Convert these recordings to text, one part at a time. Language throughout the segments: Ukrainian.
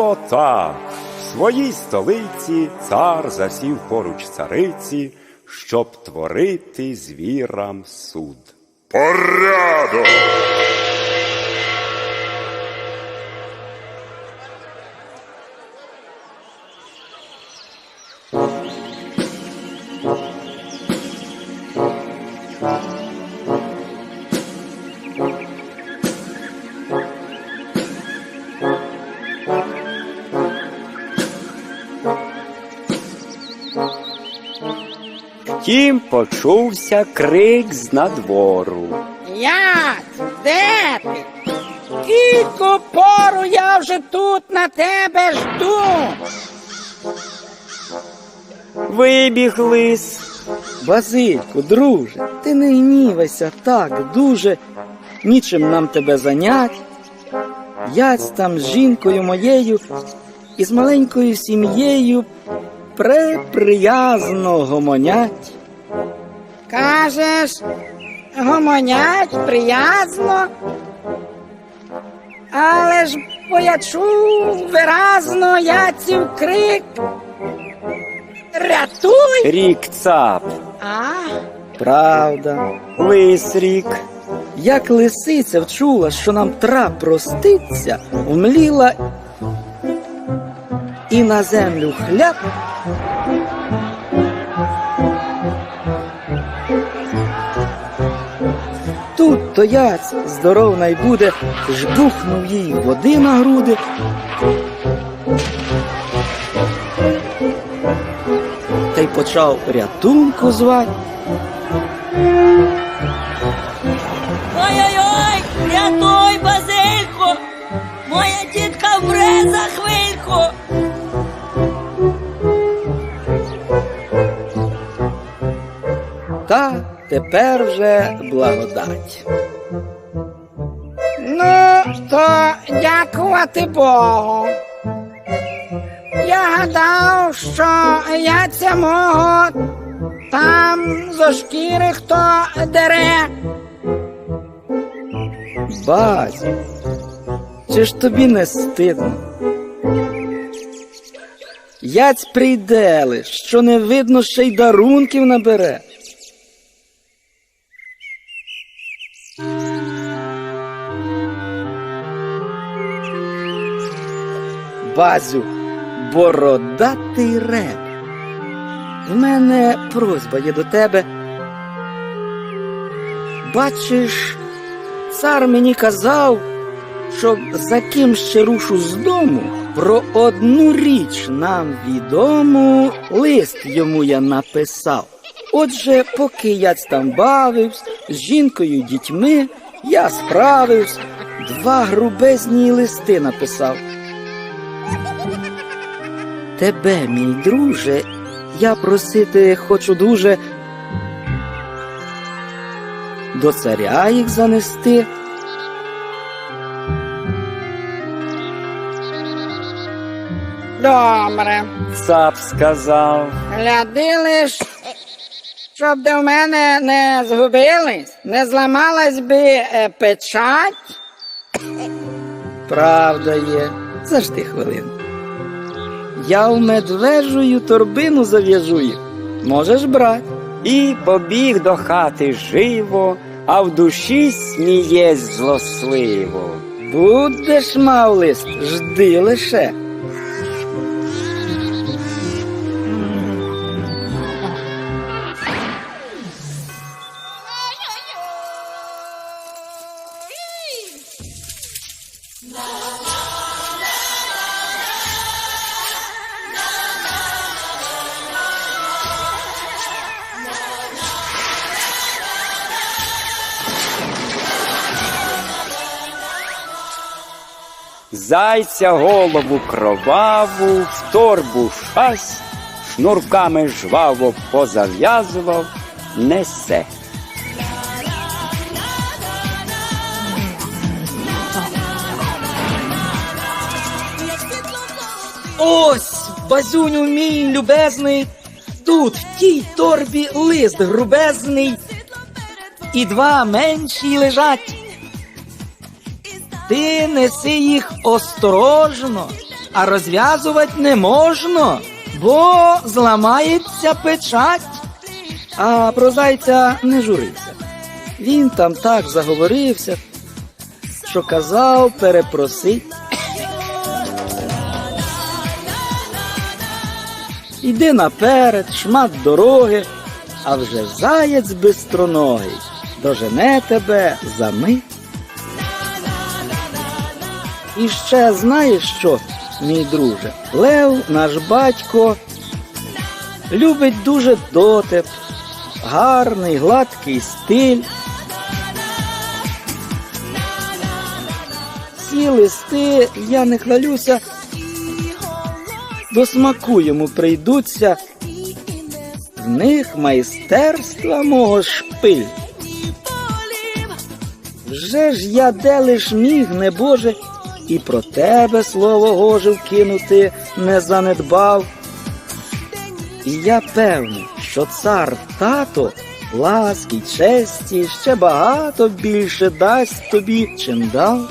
було так. В своїй столиці цар засів поруч цариці, щоб творити звірам суд. Порядок! Втім, почувся крик з надвору. Я? Де ти? Кілько пору я вже тут на тебе жду. Вибіг лис. Базильку, друже, ти не гнівайся так дуже, нічим нам тебе занять. Яць там з жінкою моєю і з маленькою сім'єю преприязно гомонять. Кажеш, гомонять приязно. Але ж бо я чув виразно яців крик. Рятуй! Рік цап. А, Правда, Лис рік. як лисиця вчула, що нам трап проститься, вмліла і на землю хляп. То яць здоров най буде, жбухнув їй води на груди. Та й почав рятунку звать. Ой-ой-ой, рятуй, базилько! Моя тітка вмре за хвильку. Та тепер вже благодать. То дякувати Богу. Я гадав, що яця мого там зо шкіри хто дере. Базю, чи ж тобі не стидно? Яць прийде лиш, що не видно, ще й дарунків набере. Базю, бородатий реп. В мене просьба є до тебе. Бачиш, цар мені казав, щоб за ким ще рушу з дому, про одну річ нам відому лист йому я написав. Отже, поки я там бавився з жінкою дітьми, я справився, два грубезні листи написав. Тебе, мій друже, я просити хочу дуже до царя їх занести. Добре. Цап сказав. Гляди лиш, щоб до мене не згубились, не зламалась би е, печать. Правда є. Зажди хвилину. Я в медвежую торбину зав'яжу їх. Можеш брати. І побіг до хати живо, а в душі смієсь злосливо. Будеш мав лист, жди лише. Зайця голову кроваву, в торбу шасть, шнурками жваво позав'язував, несе. Ось, базюню мій любезний, тут в тій торбі лист грубезний, і два менші лежать. Ти неси їх осторожно, а розв'язувати не можна, бо зламається печать. А про зайця не журився. Він там так заговорився, що казав перепросить. Іди наперед, шмат дороги, а вже заєць бистроногий дожене тебе за мить. І ще знаєш що, мій друже? Лев, наш батько, любить дуже дотеп, гарний, гладкий стиль. Ці листи, я не хвалюся, до смаку йому прийдуться, в них майстерства мого шпиль. Вже ж я де лиш міг, небоже, і про тебе слово Гоже вкинути не занедбав. І я певний, що цар тато ласки честі ще багато більше дасть тобі, чим дав.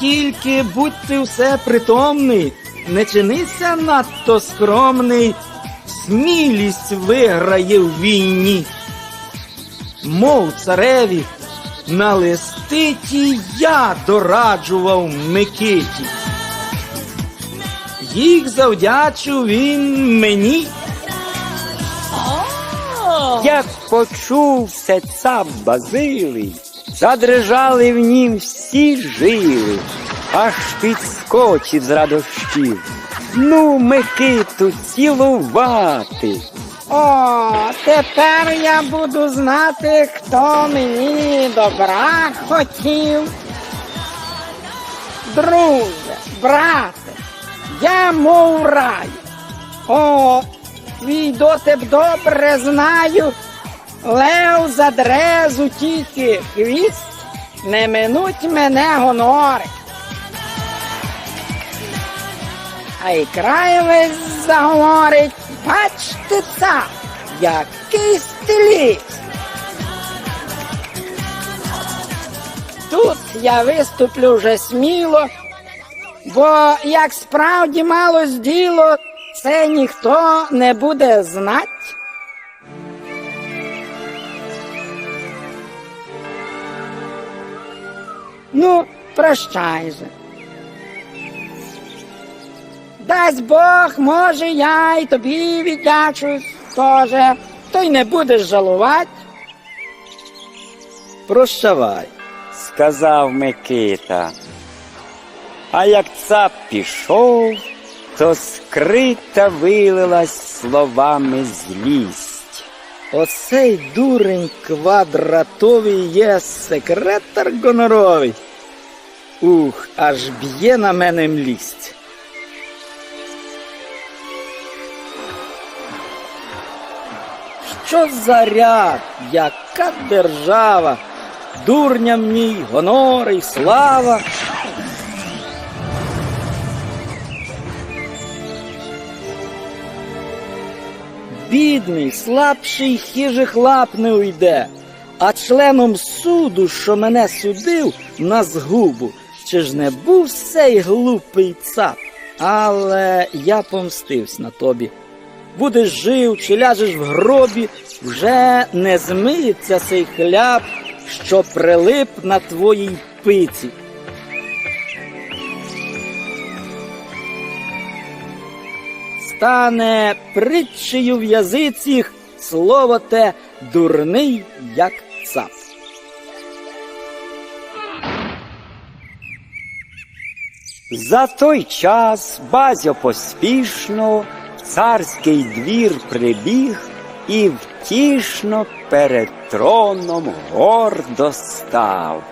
Тільки будь ти все притомний, не чинися надто скромний, смілість виграє в війні. Мов цареві, на листиті я дораджував Микиті. Їх завдячив він мені. Як почув все цап Базилий, задрижали в нім всі жили, аж підскочив з радощів. Ну, Микиту, цілувати. О, тепер я буду знати, хто мені добра хотів. Друже, брате, я мов рай. О, твій дотип добре знаю. Лев задрезу тільки хвіст, не минуть мене гонори. А край весь заговорить, бачте це, який стиліст. Тут я виступлю вже сміло, бо як справді мало діло, це ніхто не буде знать. Ну, прощай же. Дасть Бог, може, я й тобі віддячусь теж, то й не будеш жалувати. Прощавай. сказав Микита. А як цап пішов, то скрита вилилась словами злість. Оцей дурень квадратовий є секретар гоноровий. Ух, аж б'є на мене млість. Що за ряд, яка держава, дурням мій гонори й слава. Бідний, слабший хижих лап не уйде, а членом суду, що мене судив на згубу, чи ж не був цей глупий цап? Але я помстився на тобі. Будеш жив чи ляжеш в гробі, вже не змиється цей хляб, що прилип на твоїй пиці. Стане притчею в язиціх слово те дурний, як цап. За той час Базьо поспішно царський двір прибіг і втішно перед троном гордо став.